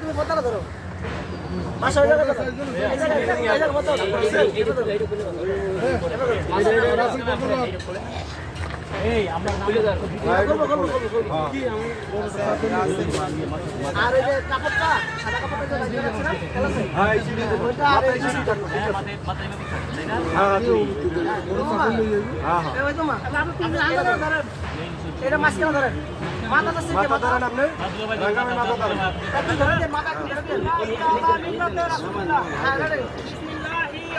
তুমি বোতলে ধরো। বাসা এটা। এটা মাঝখানে ধরেন। মাথা। ধরেন যে মাথা। হ্যাঁ, ধরেন।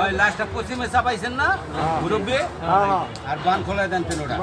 ওই লাস্টটা পশ্চিমে চাপাইছেন না? মুরব্বী? আর বান খোলা দেন খোলা